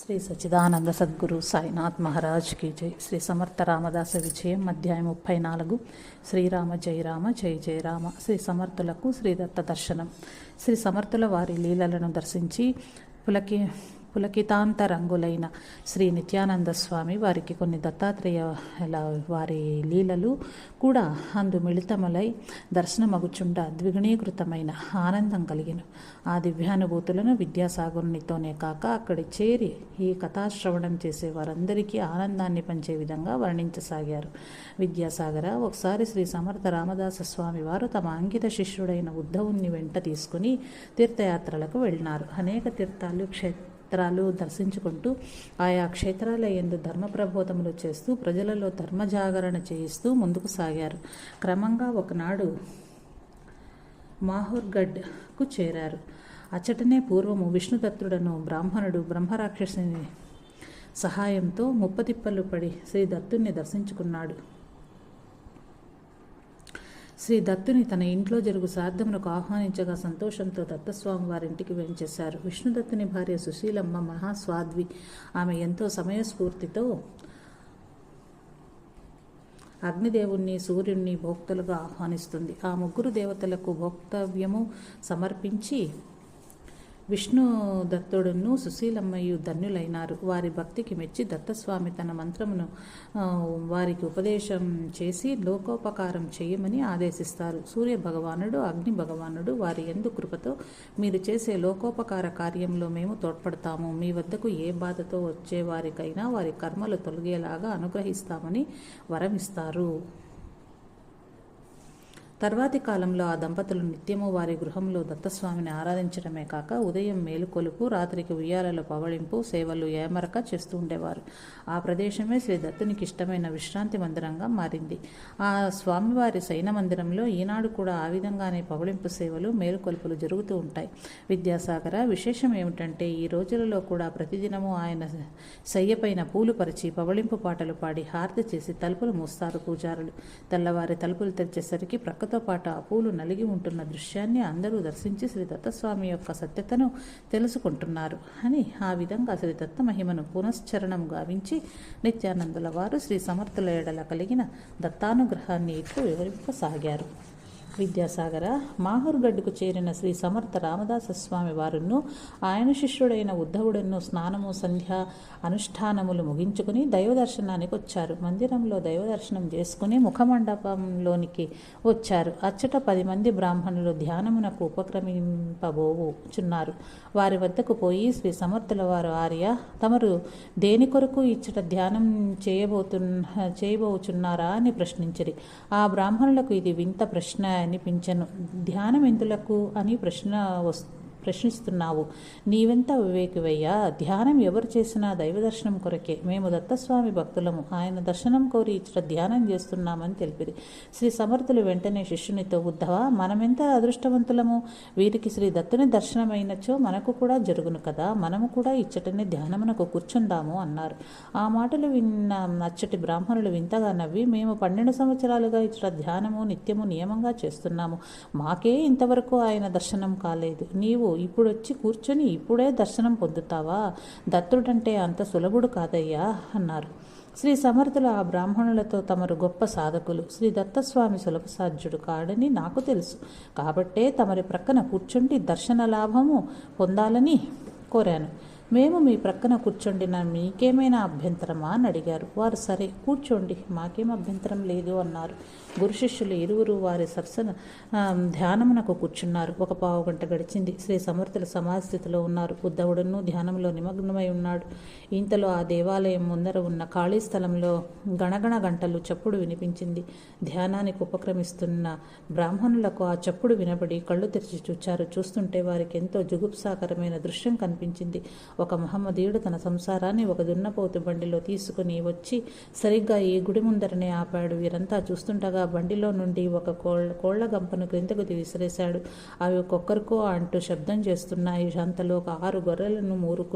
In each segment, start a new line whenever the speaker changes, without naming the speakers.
శ్రీ సచిదానంద సద్గురు సాయినాథ్ మహారాజ్ కీ జై. శ్రీ సమర్థ రామదాస విజయం అధ్యాయం ముప్పై నాలుగు. శ్రీరామ జయ రామ జయ జయ రామ. శ్రీ సమర్థులకు శ్రీదత్త దర్శనం. శ్రీ సమర్థుల వారి లీలలను దర్శించి పులకి పులకితాంత రంగులైన శ్రీ నిత్యానంద స్వామి వారికి కొన్ని దత్తాత్రేయ వారి లీలలు కూడా అందు మిళితములై దర్శనమగుచుండ ద్విగుణీకృతమైన ఆనందం కలిగిన. ఆ దివ్యానుభూతులను విద్యాసాగరునితోనే కాక అక్కడి చేరి ఈ కథాశ్రవణం చేసే వారందరికీ ఆనందాన్ని పంచే విధంగా వర్ణించసాగారు. విద్యాసాగర ఒకసారి శ్రీ సమర్థ రామదాస స్వామి వారు తమ అంకిత శిష్యుడైన ఉద్ధవుణ్ణి వెంట తీసుకుని తీర్థయాత్రలకు వెళ్ళినారు. అనేక తీర్థాలు క్షేత్రాలు దర్శించుకుంటూ ఆయా క్షేత్రాల ఎందు ధర్మ ప్రబోధములు చేస్తూ ప్రజలలో ధర్మ జాగరణ చేయిస్తూ ముందుకు సాగారు. క్రమంగా ఒకనాడు మాహూర్గఢ్కు చేరారు. అచ్చటనే పూర్వము విష్ణుదత్తుడను బ్రాహ్మణుడు బ్రహ్మరాక్షసుని సహాయంతో ముప్పతిప్పలు పడి శ్రీ దత్తుణ్ణి దర్శించుకున్నాడు. శ్రీ దత్తుని తన ఇంట్లో జరుగు శ్రాద్ధమునకు ఆహ్వానించగా సంతోషంతో దత్తస్వామి వారింటికి వెంచేశారు. విష్ణుదత్తుని భార్య సుశీలమ్మ మహాస్వాద్వి ఆమె ఎంతో సమయస్ఫూర్తితో అగ్నిదేవుణ్ణి సూర్యుణ్ణి భోక్తలుగా ఆహ్వానిస్తుంది. ఆ ముగ్గురు దేవతలకు భోక్తవ్యము సమర్పించి విష్ణు దత్తుడును సుశీలమ్మయ్యు ధన్యులైనారు. వారి భక్తికి మెచ్చి దత్తస్వామి తన మంత్రమును వారికి ఉపదేశం చేసి లోకోపకారం చేయమని ఆదేశిస్తారు. సూర్య భగవానుడు అగ్ని భగవానుడు వారి ఎందు కృపతో మీరు చేసే లోకోపకార కార్యంలో మేము తోడ్పడతాము. మీ వద్దకు ఏ బాధతో వచ్చే వారికైనా వారి కర్మలు తొలగేలాగా అనుగ్రహిస్తామని వరమిస్తారు. తర్వాతి కాలంలో ఆ దంపతులు నిత్యము వారి గృహంలో దత్తస్వామిని ఆరాధించడమే కాక ఉదయం మేలుకొలుపు రాత్రికి ఉయ్యాలలో పవళింపు సేవలు ఏమరక చేస్తూ ఉండేవారు. ఆ ప్రదేశమే శ్రీ దత్తునికి ఇష్టమైన విశ్రాంతి మందిరంగా మారింది. ఆ స్వామివారి శైన మందిరంలో ఈనాడు కూడా ఆ విధంగానే పవళింపు సేవలు మేలుకొలుపులు జరుగుతూ ఉంటాయి. విద్యాసాగర విశేషం ఏమిటంటే ఈ రోజులలో కూడా ప్రతిదినము ఆయన శయ్యపైన పూలు పరిచి పవళింపు పాటలు పాడి హారతి చేసి తలుపులు మూస్తారు పూజారులు. తెల్లవారి తలుపులు తెరిచేసరికి పూలతో పాటు ఆ పూలు నలిగి ఉంటున్న దృశ్యాన్ని అందరూ దర్శించి శ్రీ దత్తస్వామి యొక్క సత్యతను తెలుసుకుంటున్నారు అని ఆ విధంగా శ్రీ దత్త మహిమను పునశ్చరణం గావించి నిత్యానందుల వారు శ్రీ సమర్థుల ఎడల కలిగిన దత్తానుగ్రహాన్ని ఇట్లు వివరింపసాగారు. విద్యాసాగర మాహూర్గడ్డుకు చేరిన శ్రీ సమర్థ రామదాస స్వామి వారును ఆయన శిష్యుడైన ఉద్ధవుడను స్నానము సంధ్య అనుష్ఠానములు ముగించుకుని దైవదర్శనానికి వచ్చారు మందిరంలో దైవదర్శనం చేసుకుని ముఖమండపంలోనికి వచ్చారు. అచ్చట పది మంది బ్రాహ్మణులు ధ్యానమునకు ఉపక్రమింపబోవుచున్నారు వారి వద్దకు పోయి శ్రీ సమర్థుల వారు ఆర్య తమరు దేని కొరకు ఇచ్చట ధ్యానం చేయబోతున్న చేయబోచున్నారా అని ప్రశ్నించిరి. ఆ బ్రాహ్మణులకు ఇది వింత ప్రశ్న అనిపించను. ధ్యానం ఎందులకు అని ప్రశ్న వస్తు ప్రశ్నిస్తున్నావు. నీవెంత వివేకివయ్యా? ధ్యానం ఎవరు చేసినా దైవదర్శనం కొరకే. మేము దత్తస్వామి భక్తులము. ఆయన దర్శనం కోరి ఇచ్చట ధ్యానం చేస్తున్నామని తెలిపిరి. శ్రీ సమర్థులు వెంటనే శిష్యునితో ఉద్ధవా మనమెంత అదృష్టవంతులము? వీరికి శ్రీ దత్తుని దర్శనమైనచో మనకు కూడా జరుగును కదా? మనము కూడా ఇచ్చటనే ధ్యానమునకు కూర్చుందాము అన్నారు. ఆ మాటలు విన్న అచ్చటి బ్రాహ్మణులు వింతగా నవ్వి మేము పన్నెండు సంవత్సరాలుగా ఇచ్చట ధ్యానము నిత్యము నియమంగా చేస్తున్నాము. మాకే ఇంతవరకు ఆయన దర్శనం కాలేదు. నీవు ఇప్పుడు వచ్చి కూర్చొని ఇప్పుడే దర్శనం పొందుతావా? దత్తుడంటే అంత సులభుడు కాదయ్యా అన్నారు. శ్రీ సమర్థుల ఆ బ్రాహ్మణులతో తమరు గొప్ప సాధకులు. శ్రీ దత్తస్వామి సులభ సాధ్యుడు కాడని నాకు తెలుసు. కాబట్టే తమరి ప్రక్కన కూర్చుండి దర్శన లాభము పొందాలని కోరాను. మేము మీ ప్రక్కన కూర్చోండిన మీకేమైనా అభ్యంతరమా అని అడిగారు. వారు సరే కూర్చోండి. మాకేం అభ్యంతరం లేదు అన్నారు. గురు శిష్యులు ఇరువురు వారి సరసన ధ్యానమునకు కూర్చున్నారు. ఒక పావు గంట గడిచింది. శ్రీ సమర్థుల సమాధి స్థితిలో ఉన్నారు. ఉద్ధవుడును ధ్యానంలో నిమగ్నమై ఉన్నాడు. ఇంతలో ఆ దేవాలయం ముందర ఉన్న ఖాళీ స్థలంలో గణగణ గంటలు చప్పుడు వినిపించింది. ధ్యానానికి ఉపక్రమిస్తున్న బ్రాహ్మణులకు ఆ చప్పుడు వినబడి కళ్ళు తెరిచి చూచారు. చూస్తుంటే వారికి ఎంతో జుగుప్సాకరమైన దృశ్యం కనిపించింది. ఒక మహమ్మదీయుడు తన సంసారాన్ని ఒక దున్నపోతు బండిలో తీసుకుని వచ్చి సరిగ్గా ఈ గుడి ముందరనే ఆపాడు. వీరంతా చూస్తుండగా బండిలో నుండి ఒక కోళ్ళ కోళ్ళ గంపను క్రిందకు విసిరేశాడు. అవి ఒక్కొక్కరికో అంటూ శబ్దం చేస్తున్నాయి. అంతలో ఒక ఆరు గొర్రెలను మూరు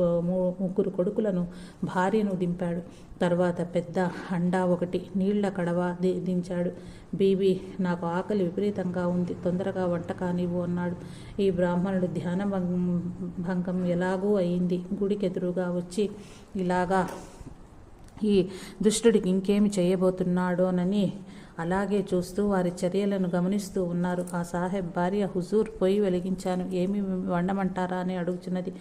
ముగ్గురు కొడుకులను భార్యను దింపాడు. తర్వాత పెద్ద హండా ఒకటి నీళ్ళ కడవ దించాడు. బీబీ నాకు ఆకలి విపరీతంగా ఉంది. తొందరగా వంట కానివ్వు అన్నాడు. ఈ బ్రాహ్మణుడు ధ్యాన భంగం ఎలాగూ అయింది. గుడికెదురుగా వచ్చి ఇలాగా ఈ దుష్టుడికి ఇంకేమి చేయబోతున్నాడోనని అలాగే చూస్తూ వారి చర్యలను గమనిస్తూ ఉన్నారు. ఆ సాహెబ్ భార్య హుజూర్ పొయ్యి వెలిగించాను. ఏమి వండమంటారా? అని అడుగుచున్నది.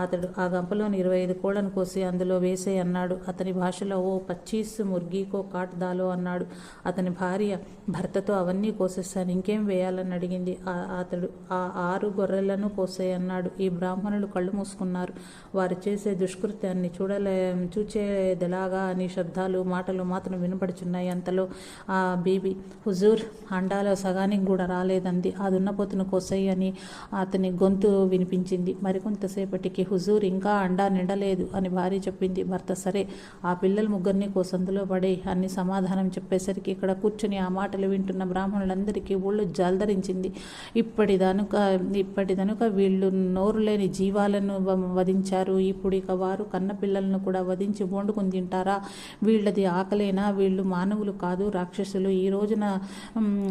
అతడు ఆ గంపలోని ఇరవై ఐదు కోళ్ళను కోసి అందులో వేసే అన్నాడు. అతని భాషలో ఓ పచ్చీస్ ముర్గీకో కాట్ దాలో అన్నాడు. అతని భార్య భర్తతో అవన్నీ కోసేస్తాను. ఇంకేం వేయాలని అడిగింది? అతడు ఆ ఆరు గొర్రెలను కోసే అన్నాడు. ఈ బ్రాహ్మణులు కళ్ళు మూసుకున్నారు. వారు చేసే దుష్కృత్యాన్ని చూడలే చూచేదెలాగా అని శబ్దాలు మాటలు మాత్రం వినపడుచున్నాయి అంతలో ఆ బీబీ హుజూర్ అండాలో సగానికి కూడా రాలేదంది. ఆ దున్నపోతును కోసయ్య అని అతని గొంతు వినిపించింది. మరికొంతసేపటికి హుజూర్ ఇంకా అండా నిండలేదు అని భార్య చెప్పింది. భర్త సరే ఆ పిల్లల ముగ్గురిని కోసందులో పడే అని సమాధానం చెప్పేసరికి ఇక్కడ కూర్చుని ఆ మాటలు వింటున్న బ్రాహ్మణులందరికీ ఊళ్ళు జల్దరించింది. ఇప్పటిదనుక ఇప్పటిదనుక వీళ్ళు నోరు లేని జీవాలను వధించారు. ఇప్పుడు ఇక వారు కన్న పిల్లలను కూడా వధించి వండుకుని తింటారా? వీళ్ళది ఆకలేనా? వీళ్ళు మానవులు కాదు రాక్షసులు ఈ రోజున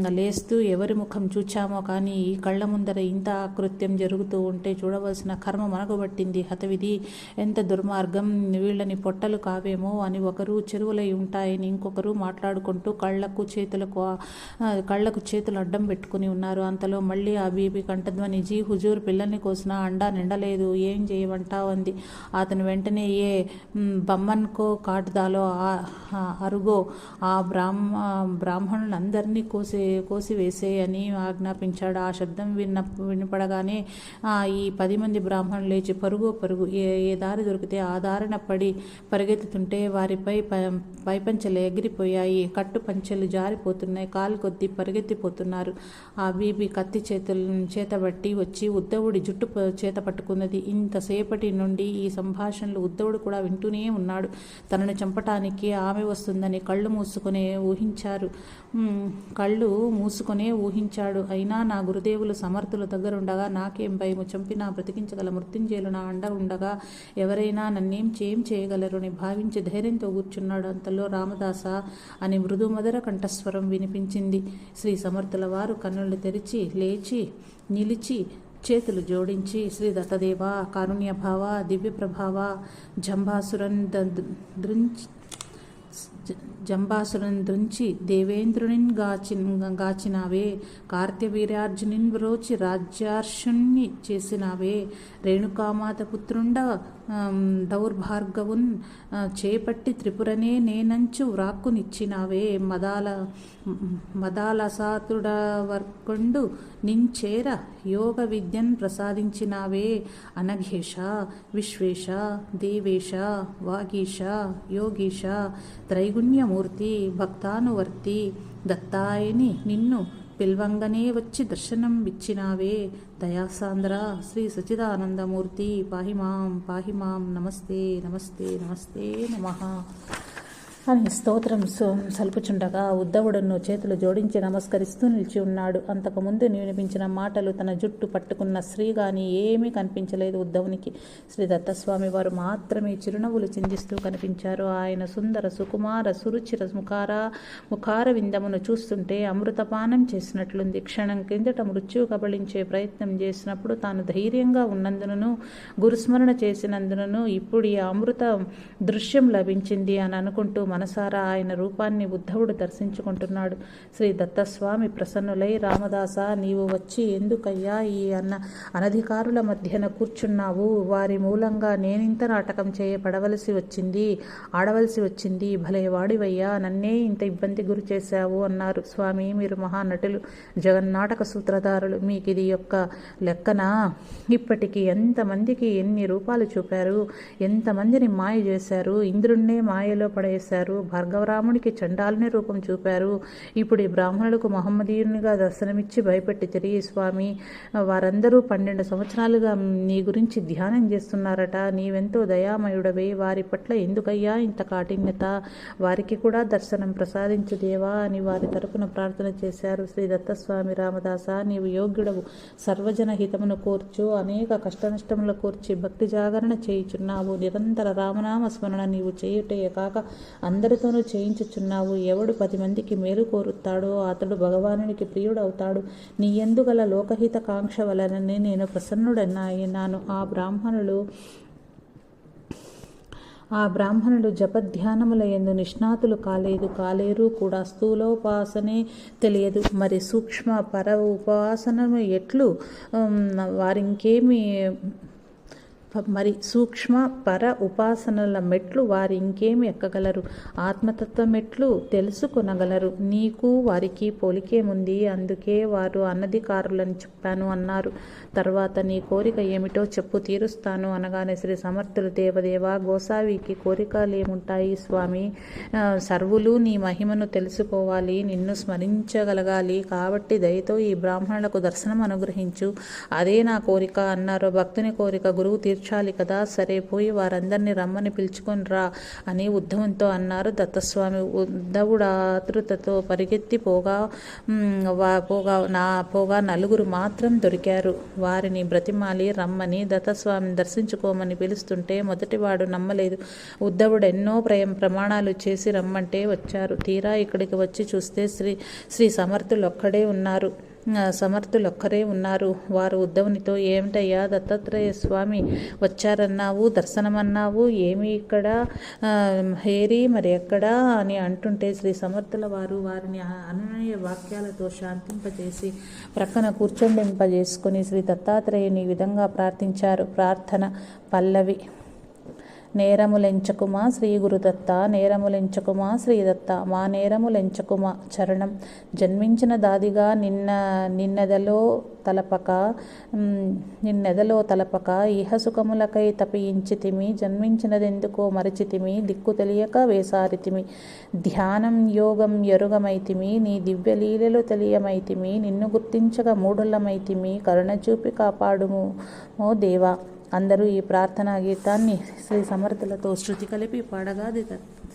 లేస్తూ ఎవరి ముఖం చూచామో కానీ ఈ కళ్ళ ముందర ఇంత కృత్యం జరుగుతూ ఉంటే చూడవలసిన కర్మ మనకు పట్టింది హతవిధి ఎంత దుర్మార్గం. వీళ్ళని పొట్టలు కావేమో అని ఒకరు చెరువులై ఉంటాయని ఇంకొకరు మాట్లాడుకుంటూ కళ్ళకు చేతులకు కళ్ళకు చేతులు అడ్డం పెట్టుకుని ఉన్నారు. అంతలో మళ్ళీ ఆ బీపీ కంఠధ్వని జీ హుజూర్ పిల్లల్ని కోసిన అండా నిండలేదు. ఏం చేయమంటావు? అంది. అతను వెంటనే ఏ బమ్మన్కో కాటుదాలో అరుగో ఆ బ్రాహ్మ బ్రాహ్మణులందరినీ కోసి కోసివేసేయని ఆజ్ఞాపించాడు. ఆ శబ్దం విన్న వినపడగానే ఈ పది మంది బ్రాహ్మణులు లేచి పరుగు పరుగు ఏ ఏ దారి దొరికితే ఆ దారిన పడి పరిగెత్తుతుంటే వారిపై పైపంచెలు ఎగిరిపోయాయి. కట్టు పంచెలు జారిపోతున్నాయి. కాలు కొద్దీ పరిగెత్తిపోతున్నారు. ఆ బీబీ కత్తి చేతుల చేతబట్టి వచ్చి ఉద్దవుడి జుట్టు చేత పట్టుకున్నది. ఇంతసేపటి నుండి ఈ సంభాషణలు ఉద్దవుడు కూడా వింటూనే ఉన్నాడు. తనను చంపటానికి ఆమె వస్తుందని కళ్ళు మూసుకునే ఊహించారు. కళ్ళు మూసుకొనే ఊహించాడు. అయినా నా గురుదేవులు సమర్థుల దగ్గరుండగా నాకేం భయము? చంపినా బ్రతికించగల మృత్యుంజయులు నా అండ ఉండగా ఎవరైనా నన్నేం చేయం చేయగలరని భావించి ధైర్యంతో కూర్చున్నాడు. అంతలో రామదాస అని మృదుమధుర కంఠస్వరం వినిపించింది. శ్రీ సమర్థుల వారు కన్నులు తెరిచి లేచి నిలిచి చేతులు జోడించి శ్రీ దత్తదేవ కారుణ్యభావ దివ్యప్రభావ జంభాసురన్ దృంచి జంబాసురుని దృంచి దేవేంద్రునిన్ గాచిన్ గాచినావే కార్త్యవీర్యార్జునిన్ వ్రోచి రాజ్యార్షుణ్ణి చేసినావే రేణుకామాత పుత్రుండ దౌర్భార్గవున్ చేపట్టి త్రిపురనే నేనంచు వ్రాక్కునిచ్చినావే మదాల మదాలసాతుడవర్కొండు నించేర యోగ విద్యన్ ప్రసాదించినావే అనఘేష విశ్వేశ దేవేశ వాగీష యోగీష త్రై త్రిగుణ్యమూర్తి భక్తానువర్తి దత్తాయని నిన్ను పిల్వంగనే వచ్చి దర్శనం ఇచ్చినావే దయాసాంద్ర శ్రీ సచిదానందమూర్తి పాహిమాం పాహిమాం నమస్తే నమస్తే నమస్తే నమ. అని స్తోత్రం సలుపుచుండగా ఉద్దవుడను చేతులు జోడించి నమస్కరిస్తూ నిలిచి ఉన్నాడు అంతకుముందు వినిపించిన మాటలు తన జుట్టు పట్టుకున్న స్త్రీ గాని ఏమీ కనిపించలేదు ఉద్దవునికి శ్రీ దత్తస్వామి వారు మాత్రమే చిరునవ్వులు చిందిస్తూ కనిపించారు. ఆయన సుందర సుకుమార సురుచిర ముఖార ముఖార విందమును చూస్తుంటే అమృతపానం చేసినట్లుంది. క్షణం కిందట మృత్యు కబళించే ప్రయత్నం చేసినప్పుడు తాను ధైర్యంగా ఉన్నందునను గురుస్మరణ చేసినందునను ఇప్పుడు ఈ అమృత దృశ్యం లభించింది అని అనుకుంటూ మనసారా ఆయన రూపాన్ని ఉద్ధవుడు దర్శించుకుంటున్నాడు. శ్రీ దత్తస్వామి ప్రసన్నులై రామదాస నీవు వచ్చి ఎందుకయ్యా ఈ అన్న అనధికారుల మధ్యన కూర్చున్నావు? వారి మూలంగా నేనింత నాటకం చేయబడవలసి వచ్చింది ఆడవలసి వచ్చింది. భలే వాడివయ్యా నన్నే ఇంత ఇబ్బంది గురి చేశావు అన్నారు. స్వామి మీరు మహానటులు జగన్నాటక సూత్రధారులు. మీకు ఇది యొక్క లెక్కన? ఇప్పటికి ఎంతమందికి ఎన్ని రూపాలు చూపారు? ఎంతమందిని మాయ చేశారు? ఇంద్రుణ్ణే మాయలో పడేశారు. చేశారు భార్గవరాముడికి చండాలని రూపం చూపారు. ఇప్పుడు ఈ బ్రాహ్మణులకు మహమ్మదీయునిగా దర్శనమిచ్చి భయపెట్టి తిరిగి స్వామి వారందరూ పన్నెండు సంవత్సరాలుగా నీ గురించి ధ్యానం చేస్తున్నారట. నీవెంతో దయామయుడవే. వారి పట్ల ఎందుకయ్యా ఇంత కాఠిన్యత? వారికి కూడా దర్శనం ప్రసాదించు దేవా అని వారి తరపున ప్రార్థన చేశారు. శ్రీ దత్తస్వామి రామదాస నీవు యోగ్యుడవు. సర్వజన హితమును కోర్చు. అనేక కష్టనష్టములు కోర్చి భక్తి జాగరణ చేయుచున్నావు. నిరంతర రామనామ స్మరణ నీవు చేయుటే కాక అందరితోనూ చేయించుచున్నావు. ఎవడు పది మందికి మేలు కోరుతాడో అతడు భగవానునికి ప్రియుడవుతాడు. నీ ఎందుగల లోకహిత కాంక్ష వలననే నేను ప్రసన్నుడన్నాయినాను ఆ బ్రాహ్మణులు ఆ బ్రాహ్మణుడు జపధ్యానముల ఎందు నిష్ణాతులు కాలేదు. కాలేరు కూడా స్థూలోపాసనే తెలియదు. మరి సూక్ష్మ పర ఉపాసనము ఎట్లు? వారింకేమి మరి సూక్ష్మ పర ఉపాసనల మెట్లు వారు ఇంకేమి ఎక్కగలరు? ఆత్మతత్వ మెట్లు తెలుసుకొనగలరు. నీకు వారికి పోలికేముంది అందుకే వారు అన్నధికారులని చెప్పాను అన్నారు. తర్వాత నీ కోరిక ఏమిటో చెప్పు తీరుస్తాను అనగానే శ్రీ సమర్థులు దేవదేవ గోసావికి కోరికలు ఏముంటాయి స్వామి సర్వులు నీ మహిమను తెలుసుకోవాలి నిన్ను స్మరించగలగాలి. కాబట్టి దయతో ఈ బ్రాహ్మణులకు దర్శనం అనుగ్రహించు. అదే నా కోరిక అన్నారు. భక్తుని కోరిక గురువు తీర్చాలి కదా సరే పోయి వారందరినీ రమ్మని పిలుచుకొని రా అని ఉద్ధవంతో అన్నారు. దత్తస్వామి ఉద్ధవుడు ఆతృతతో పరిగెత్తి పోగా వా- పోగా నా పోగా నలుగురు మాత్రం దొరికారు. వారిని బ్రతిమాలి రమ్మని దత్తస్వామిని దర్శించుకోమని పిలుస్తుంటే మొదటివాడు నమ్మలేదు. ఉద్ధవుడు ఎన్నో ప్రయం ప్రమాణాలు చేసి రమ్మంటే వచ్చారు. తీరా ఇక్కడికి వచ్చి చూస్తే శ్రీ శ్రీ సమర్థులు ఒక్కడే ఉన్నారు. సమర్థులొక్కరే సమర్థులు ఒక్కరే ఉన్నారు. వారు ఉద్ధవునితో ఏమిటయ్యా దత్తాత్రేయ స్వామి వచ్చారన్నావు? దర్శనమన్నావు? ఏమి ఇక్కడ హేరి? మరి ఎక్కడా? అని అంటుంటే శ్రీ సమర్థుల వారు వారిని అనునయ వాక్యాలతో శాంతింపజేసి ప్రక్కన కూర్చొండింపజేసుకొని శ్రీ దత్తాత్రేయుని ఈ విధంగా ప్రార్థించారు. ప్రార్థన పల్లవి. నేరములెంచకుమా శ్రీ గురుదత్త? నేరములెంచకుమా శ్రీదత్త మా నేరములెంచకుమా చరణం? జన్మించిన దాదిగా నిన్న నిన్నెదలో తలపక నిన్నెదలో తలపక ఇహసుఖములకై తపించితిమి జన్మించినదెందుకో మరచితిమి దిక్కు తెలియక వేసారితిమి ధ్యానం యోగం ఎరుగమైతిమి నీ దివ్యలీలలు తెలియమైతిమి నిన్ను గుర్తించగా మూఢులమైతిమి కరుణ చూపి కాపాడుము ఓ దేవా. అందరూ ఈ ప్రార్థనా గీతాన్ని శ్రీ సమర్థులతో శృతి కలిపి పాడగా ది-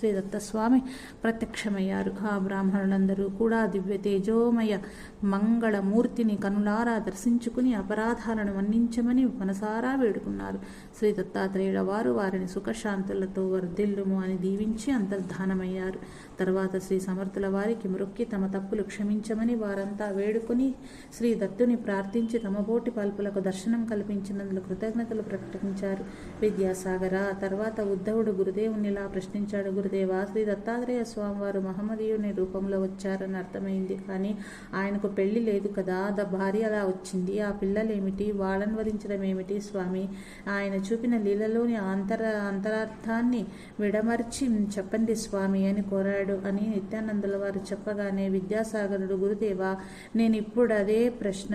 శ్రీ దత్తస్వామి ప్రత్యక్షమయ్యారు. ఆ బ్రాహ్మణులందరూ కూడా దివ్య తేజోమయ మంగళమూర్తిని కనులారా దర్శించుకుని అపరాధాలను మన్నించమని మనసారా వేడుకున్నారు. శ్రీ దత్తాత్రేయుల వారు వారిని సుఖశాంతులతో వర్ధిల్లుము అని దీవించి అంతర్ధానమయ్యారు. తర్వాత శ్రీ సమర్థుల వారికి మృక్కి తమ తప్పులు క్షమించమని వారంతా వేడుకుని శ్రీ దత్తుని ప్రార్థించి తమ బోటి పల్పులకు దర్శనం కల్పించినందుకు కృతజ్ఞతలు ప్రకటించారు. విద్యాసాగర తర్వాత ఉద్ధవుడు గురుదేవునిలా ప్రశ్నించాడు. గురుదేవా శ్రీ దత్తాత్రేయ స్వామివారు మహమ్మదీయుని రూపంలో వచ్చారని అర్థమైంది. కానీ ఆయనకు పెళ్ళి లేదు కదా ద భార్య అలా వచ్చింది. ఆ పిల్లలేమిటి? వాళ్ళను వరించడం ఏమిటి స్వామి? ఆయన చూపిన లీలలోని అంతర అంతరార్థాన్ని విడమర్చి చెప్పండి స్వామి అని కోరాడు అని నిత్యానందుల వారు చెప్పగానే విద్యాసాగరుడు గురుదేవ నేను ఇప్పుడు అదే ప్రశ్న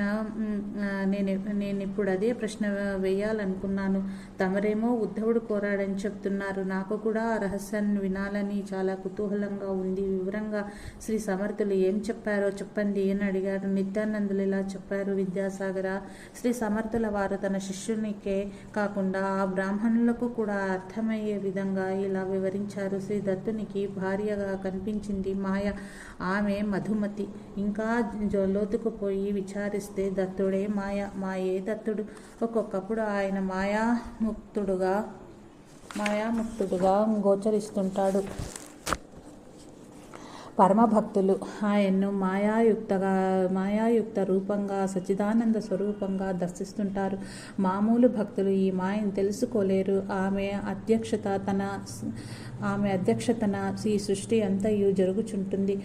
నేను నేను ఇప్పుడు అదే ప్రశ్న వేయాలనుకున్నాను. తమరేమో ఉద్ధవుడు కోరాడని చెప్తున్నారు. నాకు కూడా ఆ రహస్యాన్ని వినాలని చాలా కుతూహలంగా ఉంది. వివరంగా శ్రీ సమర్థులు ఏం చెప్పారో చెప్పండి అని అడిగారు. నిత్యానందులు ఇలా చెప్పారు. విద్యాసాగర శ్రీ సమర్థుల వారు తన శిష్యునికే కాకుండా ఆ బ్రాహ్మణులకు కూడా అర్థమయ్యే విధంగా ఇలా వివరించారు. శ్రీ దత్తునికి భార్యగా కనిపించింది మాయ. ఆమె మధుమతి. ఇంకా లోతుకు లోతుకుపోయి విచారిస్తే దత్తుడే మాయ. మాయే దత్తుడు. ఒక్కొక్కప్పుడు ఆయన మాయాముక్తుడుగా మాయాముక్తుడుగా గోచరిస్తుంటాడు. పరమభక్తులు. ఆయన్ను మాయాయుక్తగా మాయాయుక్త రూపంగా సచ్చిదానంద స్వరూపంగా దర్శిస్తుంటారు. మామూలు భక్తులు ఈ మాయను తెలుసుకోలేరు. ఆమె అధ్యక్షత తన ఆమె అధ్యక్షతన ఈ సృష్టి అంతయు జరుగుచుంటుంది.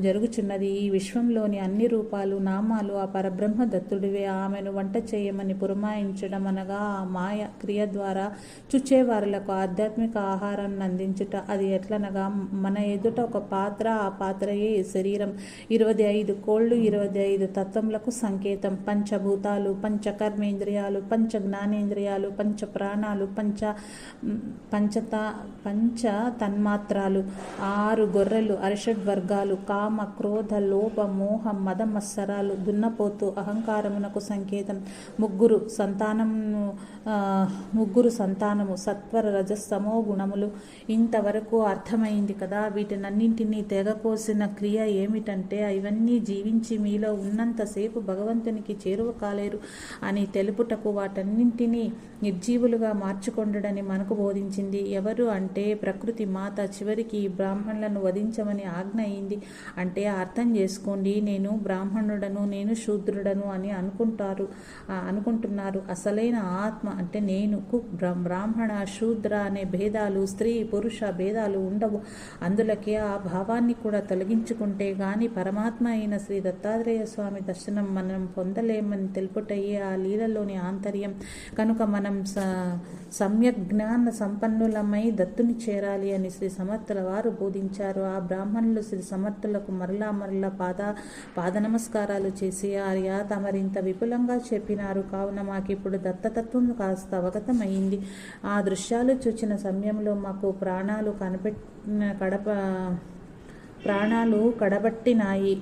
జరుగుచున్నది ఈ విశ్వంలోని అన్ని రూపాలు నామాలు ఆ పరబ్రహ్మ దత్తుడివే ఆమెను వంట చేయమని పురమాయించడం అనగా ఆ మాయ క్రియ ద్వారా చుచ్చేవారులకు ఆధ్యాత్మిక ఆహారాన్ని అందించుట. అది ఎట్లనగా మన ఎదుట ఒక పాత్ర ఆ ఆ పాత్రయే శరీరం. ఇరవై ఐదు కోళ్ళు ఇరవై ఐదు తత్వములకు సంకేతం. పంచభూతాలు పంచ కర్మేంద్రియాలు పంచ జ్ఞానేంద్రియాలు పంచ ప్రాణాలు పంచ పంచత పంచ తన్మాత్రాలు ఆరు గొర్రెలు అరిషడ్ వర్గాలు కామ క్రోధ లోభ మోహ మద మత్సరాలు దున్నపోతు అహంకారమునకు సంకేతం. ముగ్గురు సంతానము ముగ్గురు సంతానము సత్వర రజస్తమో గుణములు. ఇంతవరకు అర్థమైంది కదా వీటినన్నింటినీ తెగ వడపోసిన క్రియ ఏమిటంటే ఇవన్నీ జీవించి మీలో ఉన్నంతసేపు భగవంతునికి చేరువ కాలేరు అని తెలుపుటకు వాటన్నింటినీ నిర్జీవులుగా మార్చుకొండడని మనకు బోధించింది. ఎవరు అంటే ప్రకృతి మాత చివరికి బ్రాహ్మణులను వధించమని ఆజ్ఞ అయింది. అంటే అర్థం చేసుకోండి నేను బ్రాహ్మణుడను నేను శూద్రుడను అని అనుకుంటారు అనుకుంటున్నారు. అసలైన ఆత్మ అంటే నేను. కు బ్రాహ్మణ శూద్ర అనే భేదాలు స్త్రీ పురుష భేదాలు ఉండవు. అందులకే ఆ భావాన్ని కూడా తొలగించుకుంటే గాని పరమాత్మ అయిన శ్రీ దత్తాత్రేయ స్వామి దర్శనం మనం పొందలేమని తెలుపుటయ్యే ఆ లీలలోని ఆంతర్యం. కనుక మనం స సమ్యక్ జ్ఞాన సంపన్నులమై దత్తుని చేరాలి అని శ్రీ సమర్థుల వారు బోధించారు. ఆ బ్రాహ్మణులు శ్రీ సమర్థులకు మరలా మరలా పాద పాద నమస్కారాలు చేసి ఆర్య తమరింత విపులంగా చెప్పినారు. కావున మాకిప్పుడు దత్తతత్వం కాస్త అవగతమైంది. ఆ దృశ్యాలు చూచిన సమయంలో మాకు ప్రాణాలు కనిపెట్టిన కడప ప్రాణాలు కడబట్టినాయి.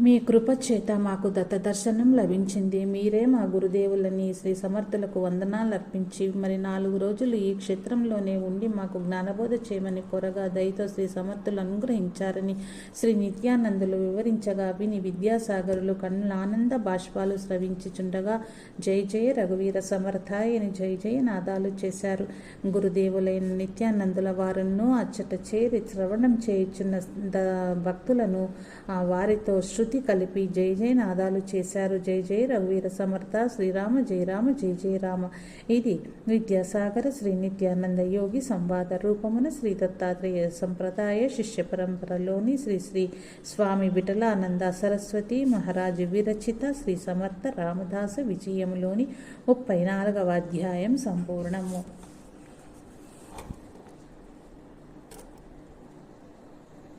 మీ కృప చేత మాకు దత్త దర్శనం లభించింది. మీరే మా గురుదేవులని శ్రీ సమర్థులకు వందనాలు అర్పించి మరి నాలుగు రోజులు ఈ క్షేత్రంలోనే ఉండి మాకు జ్ఞానబోధ చేయమని కోరగా దయతో శ్రీ సమర్థులు అనుగ్రహించారని శ్రీ నిత్యానందులు వివరించగా విని విద్యాసాగరులు కన్నుల ఆనంద బాష్పాలు స్రవించుచుండగా జై జయ రఘువీర సమర్థాయని జై జయ నాదాలు చేశారు. గురుదేవులైన నిత్యానందుల వారును అచ్చట చేరి శ్రవణం చేయుచున్న ద- భక్తులను ఆ వారితో శృతి కలిపి జై జై నాదాలు చేశారు. జై జై రఘువీర సమర్థ శ్రీరామ జై రామ జై జై రామ. ఇది విద్యాసాగర శ్రీ నిత్యానంద యోగి సంవాద రూపమున శ్రీ దత్తాత్రేయ సంప్రదాయ శిష్య పరంపరలోని శ్రీ శ్రీ స్వామి విఠలానంద సరస్వతి మహారాజు విరచిత శ్రీ సమర్థ రామదాస విజయములోని ముప్పై నాలుగవ అధ్యాయం సంపూర్ణము.